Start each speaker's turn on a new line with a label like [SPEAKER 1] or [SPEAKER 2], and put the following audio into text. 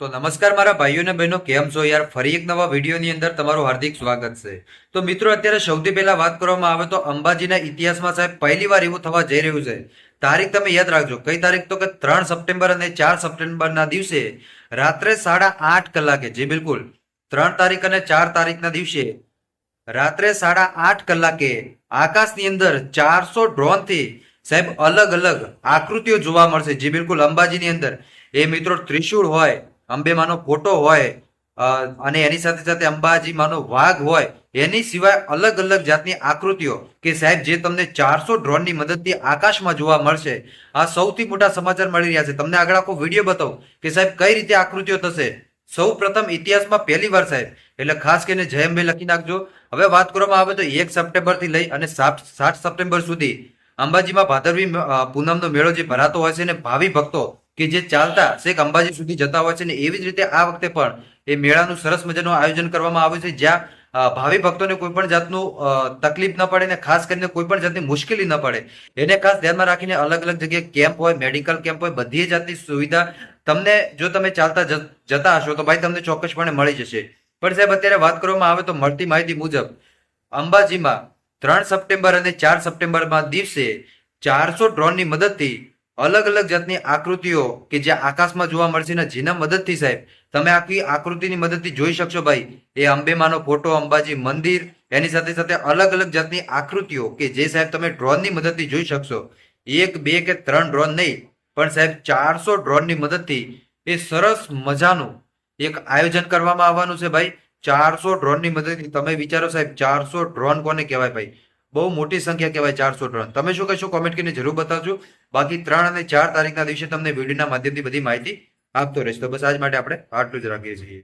[SPEAKER 1] તો નમસ્કાર મારા ભાઈઓ અને બહેનો, કેમ છો યાર? ફરી એક નવા વિડીયોની અંદર તમારું હાર્દિક સ્વાગત છે. તો મિત્રો, અત્યારે સૌથી પહેલા વાત કરવામાં આવે તો અંબાજીના ઇતિહાસમાં સાહેબ પહેલી વાર એવું થવા જઈ રહ્યું છે. તારીખ તમે યાદ રાખજો. કઈ તારીખ તો? કે ત્રણ સપ્ટેમ્બર અને ચાર સપ્ટેમ્બરના દિવસે રાત્રે સાડા આઠ કલાકે, જે બિલકુલ, ત્રણ તારીખ અને ચાર તારીખના દિવસે રાત્રે સાડા આઠ કલાકે આકાશની અંદર ચારસો ડ્રોનથી સાહેબ અલગ અલગ આકૃતિઓ જોવા મળશે. જે બિલકુલ અંબાજીની અંદર. એ મિત્રો ત્રિશૂળ હોય અંબેમાનો ફોટો હોય અને એની સાથે સાથે અંબાજીમાંનો વાઘ હોય, એની સિવાય અલગ અલગ જાતની આકૃતિઓ કે સાહેબ જે તમને ચારસો ડ્રોનની મદદથી આકાશમાં જોવા મળશે. આ સૌથી મોટા સમાચાર મળી રહ્યા છે. તમને આગળ આખો વીડિયો બતાવો કે સાહેબ કઈ રીતે આકૃતિઓ થશે. સૌ પ્રથમ ઇતિહાસમાં પહેલી વાર સાહેબ, એટલે ખાસ કરીને જય અંબે લખી નાખજો. હવે વાત કરવામાં આવે તો એક સપ્ટેમ્બરથી લઈ અને સાત સાત સપ્ટેમ્બર સુધી અંબાજીમાં ભાદરવી પૂનમનો મેળો જે ભરાતો હોય છે ને ભાવિ ભક્તો કે જે ચાલતા શેખ અંબાજી સુધી જતા હોય છે ને એવી જ રીતે આ વખતે પણ એ મેળાનું સરસ મજાનું આયોજન કરવામાં આવ્યું છે, જ્યાં ભાવિ ભક્તોને કોઈ પણ જાતનું તકલીફ ન પડે ને ખાસ કરીને કોઈ પણ જાતની મુશ્કેલી ન પડે. એને ખાસ ધ્યાનમાં રાખીને અલગ અલગ જગ્યાએ કેમ્પ હોય, મેડિકલ કેમ્પ હોય, બધી જાતની સુવિધા તમને જો તમે ચાલતા જતા હશો તો ભાઈ તમને ચોક્કસપણે મળી જશે. પણ સાહેબ, અત્યારે વાત કરવામાં આવે તો મળતી માહિતી મુજબ, અંબાજીમાં ત્રણ સપ્ટેમ્બર અને ચાર સપ્ટેમ્બરમાં દિવસે ચારસો ડ્રોનની મદદથી અલગ અલગ જાતની આકૃતિઓ કે જે આકાશમાં જોવા મળશે ને જેના મદદથી સાહેબ, તમે આખી આકૃતિની મદદથી જોઈ શકશો ભાઈ. એ અંબેમાનો ફોટો, અંબાજી મંદિર, એની સાથે સાથે અલગ અલગ જાતની આકૃતિઓ કે જે સાહેબ તમે ડ્રોનની મદદથી જોઈ શકશો. એક, બે કે ત્રણ ડ્રોન નહીં, પણ સાહેબ ચારસો ડ્રોનની મદદથી એ સરસ મજાનું એક આયોજન કરવામાં આવવાનું છે ભાઈ. ચારસો ડ્રોનની મદદથી તમે વિચારો સાહેબ, ચારસો ડ્રોન કોને કહેવાય ભાઈ? બહુ મોટી સંખ્યા કહેવાય ચારસો ત્રણ તમે શું કહેશો? કોમેન્ટ કરીને જરૂર બતાવજો. બાકી ત્રણ અને ચાર તારીખના દિવસે તમને વિડીયોના માધ્યમથી બધી માહિતી આપતો રહીશ. તો બસ આજ માટે આપણે આટલું જ રાખીએ છીએ.